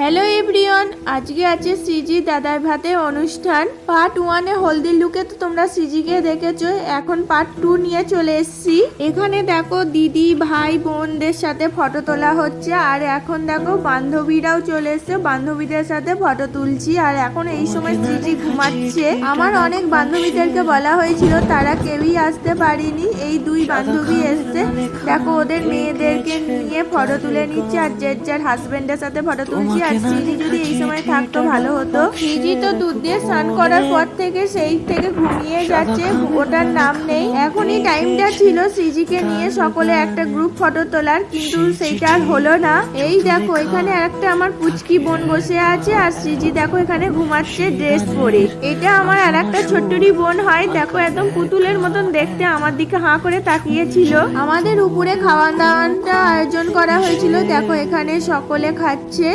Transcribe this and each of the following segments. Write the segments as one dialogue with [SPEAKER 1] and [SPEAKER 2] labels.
[SPEAKER 1] Hello everyone, আজকে আছে CG দাদার ভাতের অনুষ্ঠান। পার্ট ওয়ানে হলদির লুকে তো তোমরা সিজিকে দেখেছ, এখন পার্ট টু নিয়ে চলে এসেছি। এখানে দেখো দিদি, ভাই, বোনদের সাথে ফটো তোলা হচ্ছে, আর এখন দেখো বান্ধবীরাও চলে এসছে, বান্ধবীদের সাথে ফটো তুলছি, আর এখন এই সময় সিজি ঘুমাচ্ছে। আমার অনেক বান্ধবীদেরকে বলা হয়েছিল, তারা কেউই আসতে পারিনি। এই দুই বান্ধবী এসছে। দেখো ওদের মেয়েদেরকে নিয়ে ফটো তুলে নিচ্ছে, আর যে যার হাজবেন্ডের সাথে ফটো তুলছি আর যদি এই সময় থাকতো ভালো হতো। সিজি তো দুধ দিয়ে স্নান করার পর থেকে সেই থেকে ঘুমিয়ে যাচ্ছে ওটার নাম নেই। এখনই টাইমটা ছিল সিজিকে নিয়ে সকলে একটা গ্রুপ ফটো তোলার কিন্তু সেইটা আর হলো না। এই দেখো এখানে একটা আমার পুচকি বোন বসে আছে আর সিজি দেখো এখানে ঘুমাচ্ছে ড্রেস পরে। এটা আমার আর একটা ছোট্টরি বোন হয় দেখো একদম পুতুলের মতন দেখতে আমার দিকে হাঁ করে তাকিয়েছিল। আমাদের উপরে খাওয়া দাওয়াটা আয়োজন করা হয়েছিল দেখো এখানে সকলে খাচ্ছে।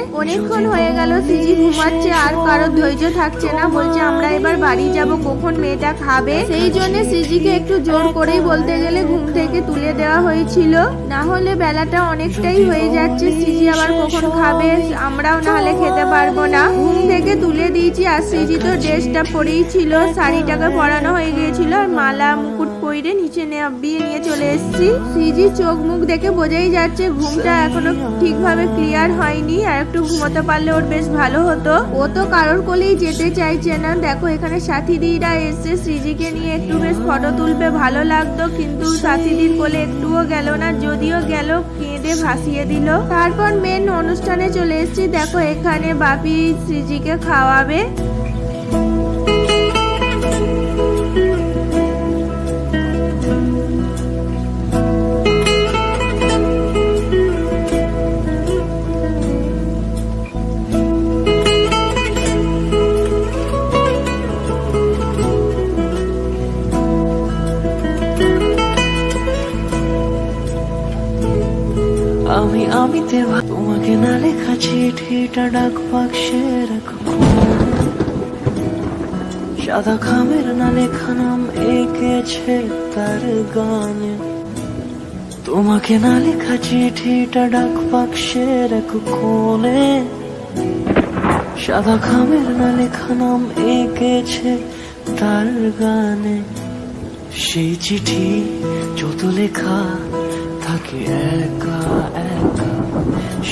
[SPEAKER 1] অনেকক্ষণ হয়ে গেল সিজি ঘুমাচ্ছে? আর কারও ধৈর্য থাকছে না। বলছে, আমরা এবার বাড়ি যাব। কখন মেয়েটা খাবে? সেই জন্য সিজিকে একটু জোর করেই বলতে গেলে ঘুম থেকে তুলে দেওয়া হয়েছিল। না হলে বেলাটা অনেকটাই হয়ে যাচ্ছে। সিজি আবার কখন খাবে? আমরাও না হলে খেতে পারব না। ঘুম থেকে তুলে দিয়েছি, আর সিজি তো ড্রেসটা পরেই ছিল। শাড়িটাকে পরানো হয়ে গিয়েছিল, আর মালা, মুকুট পরে নিচে বিয়ে নিয়ে চলে এসেছি। সিজি চোখ মুখ দেখে বোঝাই যাচ্ছে, ঘুমটা এখনও ঠিকভাবে ক্লিয়ার হয়নি, আর একটু ঘুমোতে পারলে ওর বেশ ভালো হতো। ও তো কারোর কোলেই যেতে চাইছে না। দেখো, এখানে সাথী দিদিরা এসে শ্রীজিকে নিয়ে একটু বেশ ফটো তুলবে ভালো লাগতো, কিন্তু সাথীদির কোলে একটুও গেল না, যদিও গেল, কেঁদে ভাসিয়ে দিল। তারপর মেন অনুষ্ঠানে চলে এসেছি। দেখো, এখানে বাপি শ্রীজিকে খাওয়াবে।
[SPEAKER 2] ডাক বাক্সে রাখো সাদা খামের না লেখা নাম এঁকেছে তার গানে। তোমাকে না লেখা চিঠিটা ডাক বাক্সে রাখো কোনে সাদা খামের না লেখা নাম এঁকেছে তার গানে। সেই চিঠি যত লেখা থাকে একা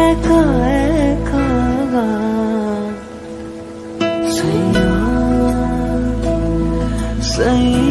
[SPEAKER 2] একা একা গান সৈয়া সৈয়া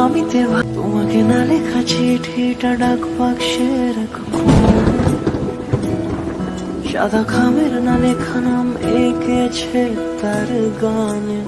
[SPEAKER 2] আমি দেওয়া। তোমাকে না লেখা চিঠিটা ডাক বাক্সে রাখব সাদা খামের না লেখা নাম এঁকেছে তার গানে।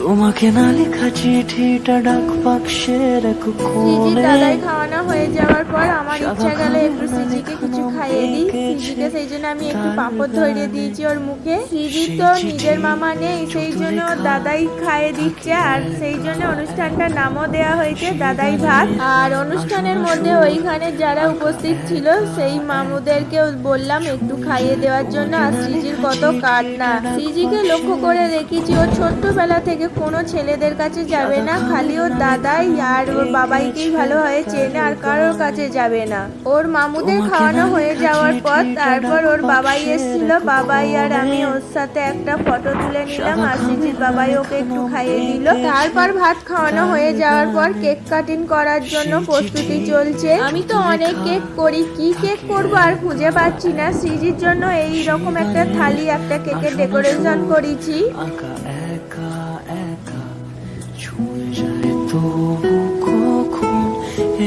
[SPEAKER 2] তোমাকে না লেখা চিঠিটা ডাক বাক্সে রাখো
[SPEAKER 1] সিজি
[SPEAKER 2] কোনে
[SPEAKER 1] দাদাই খাওয়ানো হয়ে যাওয়ার পর আমার ইচ্ছা গেল একটু সিজিকে কিছু খাইয়ে দিই। সিজিকে সেই জন্য আমি একটু পাঁপড় ধরিয়ে দিয়েছি ওর মুখে। সিজি তো নিজের মামা নেই সেই জন্য দাদাই খাইয়ে দিচ্ছে আর সেই জন্য অনুষ্ঠানটার নামও দেওয়া হয়েছে দাদাই ভাত। আর অনুষ্ঠানের মধ্যে ওইখানে যারা উপস্থিত ছিল সেই মামুদেরকে বললাম একটু খাইয়ে দেওয়ার জন্য আর সিজির কত কান্না। সিজিকে লক্ষ্য করে দেখেছি ও ছোট্টবেলা থেকে কোনো ছেলেদের কাছে যাবে না খালি ওর দাদাই আর ওর বাবাইকেই ভালোভাবে চেনে আর কারোর কাছে যাবে না। ওর মামুদের খাওয়ানো হয়ে যাওয়ার পর তারপর ওর বাবাই এসেছিল বাবাই আর আমি ওর সাথে একটা ফটো তুলে নিলাম আর সিজির বাবাই ওকে একটু খাইয়ে দিল। তারপর ভাত খাওয়ানো হয়ে যাওয়ার পর কেক কাটিং করার জন্য প্রস্তুতি চলছে। আমি তো অনেক কেক করি কি কেক করব আর খুঁজে পাচ্ছি না। সিজির জন্য এই রকম একটা থালি একটা কেকের ডেকোরেশন করেছি।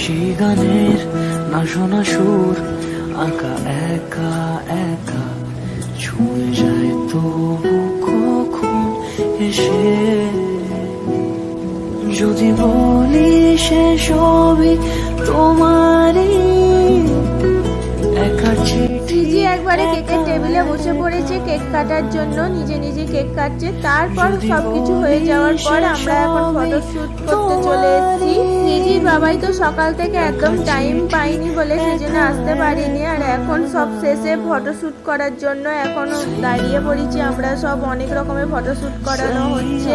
[SPEAKER 2] সেই গানের না শোনা সুর, আঁকা একা একা ছুঁয়ে যায় তো কখন এসে? যদি বলি সে সবই তোমারই
[SPEAKER 1] সিজি একবারে কেকের টেবিলে বসে পড়েছে কেক কাটার জন্য নিজে নিজে কেক কাটছে। তারপর সবকিছু হয়ে যাওয়ার পর আমরা এখন ফটোশ্যুট করতে চলে এসেছি। সিজির বাবাই তো সকাল থেকে একদম টাইম পাইনি বলে সেজন্য আসতে পারিনি। আর এখন সব শেষে ফটোশ্যুট করার জন্য এখনও দাঁড়িয়ে পড়েছি। আমরা সব অনেক রকমের ফটোশ্যুট করানো হচ্ছে।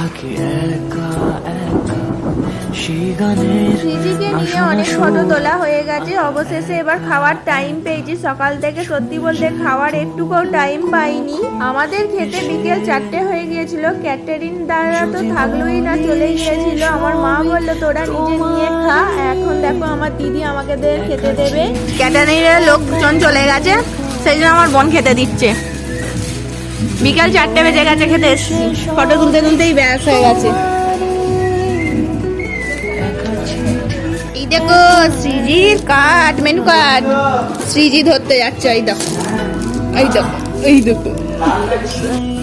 [SPEAKER 2] থাকে একা একা। সেই গানের
[SPEAKER 1] সিজিকে নিয়ে অনেক ফটো তোলা হয়ে গেছে। অবশেষে এবার খাওয়ার টাইম পেয়েছি। সকাল থেকে সত্যি বলতে খাওয়ার একটুকুও টাইম পাইনি। আমাদের খেতে বিকেল চারটে হয়ে গিয়েছিল। ক্যাটারিং দ্বারা তো থাকলোই না চলে গিয়েছিল। আমার মা বলল তোরা নিজে নিয়ে খা। এখন দেখো আমার দিদি আমাকে খেতে দেবে। ক্যাটারিংয়ের লোকজন চলে গেছে। সেই জন্য আমার বোন খেতে দিচ্ছে। বিকাল চারটে বেজে গেছে খেতে। এসছি ফটো তুলতে তুলতেই ব্যাস হয়ে গেছে। এই দেখো, শ্রীজির কার্ড, মেনু কার্ড। শ্রীজি ধরতে যাচ্ছে, এই দেখো। এই দেখো এই দেখো।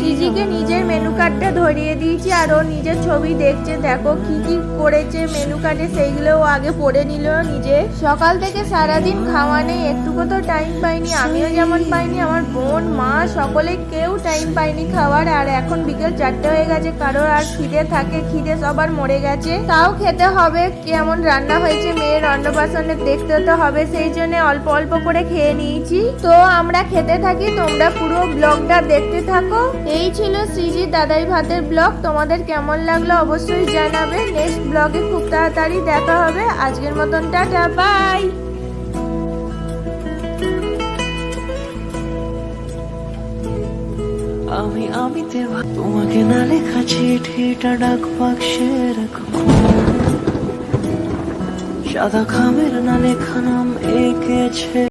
[SPEAKER 1] সিজিকে নিজের মেনু কার্ডটা ধরিয়ে দিয়েছি আর ও নিজের ছবি দেখছে। দেখো কি কি করেছে মেনু কার্ডে সেইগুলো ও আগে পড়ে নিল নিজে। সকাল থেকে সারাদিন খাওয়া নেই, একটুকু তো টাইম পাইনি, আমিও যেমন পাইনি, আমার বোন, মা, সকলে কেউ টাইম পাইনি খাওয়ার। আর এখন বিকেল চারটে হয়ে গেছে কারোর আর খিদে থাকে, খিদে সবার মরে গেছে। তাও খেতে হবে, কেমন রান্না হয়েছে মেয়ের অন্নপ্রাশনে দেখতে তো হবে, সেই জন্য অল্প অল্প করে খেয়ে নিয়েছি। তো আমরা খেতে থাকি, তোমরা পুরো ব্লগটা দেখতে থাকো। এই ছিল সিজি দাদাই ভাতের ব্লগ। তোমাদের কেমন লাগল অবশ্যই জানাবে। নেক্সট ব্লগে খুব তাড়াতাড়ি দেখা হবে। আজকের মতন টাটা, বাই!
[SPEAKER 2] আমি আমিতে ভা- তোমাকে না লেখা চিঠিটা ডাক বাক্সে রাখো। সাদা খামের না লেখা নাম এঁকেছে।